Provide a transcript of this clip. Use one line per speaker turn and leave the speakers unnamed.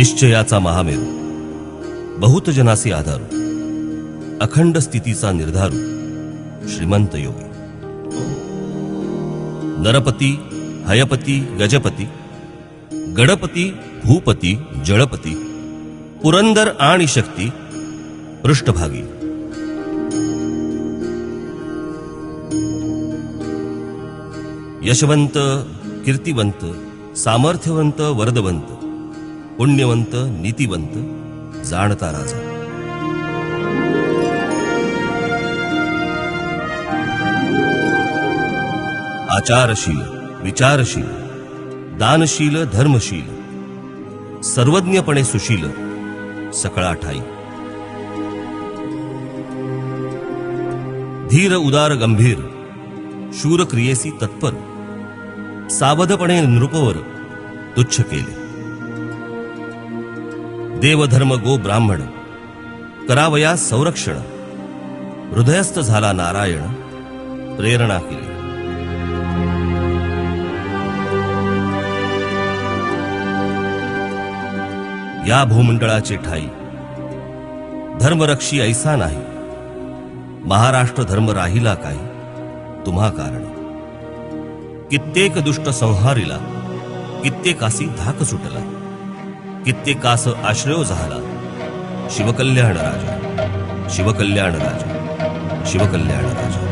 निश्चयाचा महामेरू. बहुतजनासी आधारू. अखंड स्थितीचा निर्धारू. श्रीमंत योगी. नरपती हयपती गजपती गडपती भूपती जळपती पुरंदर आणि शक्ती पृष्ठभागी. यशवंत कीर्तिवंत सामर्थ्यवंत वरदवंत पुण्यवंत नीतिवंत जाणता राजा. आचारशील विचारशील दानशील धर्मशील सर्वज्ञपणे सुशील सकळा ठाई धीर उदार गंभीर शूर क्रियेसी तत्पर सावधपणे नृपवर तुच्छ केले. देवधर्म गो ब्राह्मण करावया संरक्षण हृदयस्थ झाला नारायण प्रेरणा केली. या भूमंडळाचे ठाई धर्मरक्षी ऐसा नाही महाराष्ट्र धर्म राहिला काही तुम्हा कारण. कित्येक दुष्ट संहारीला कित्येकासी धाक सुटला. कित्येकास आश्रयो झाला. शिवकल्याण राजा. शिवकल्याण राजा. शिवकल्याण राजा.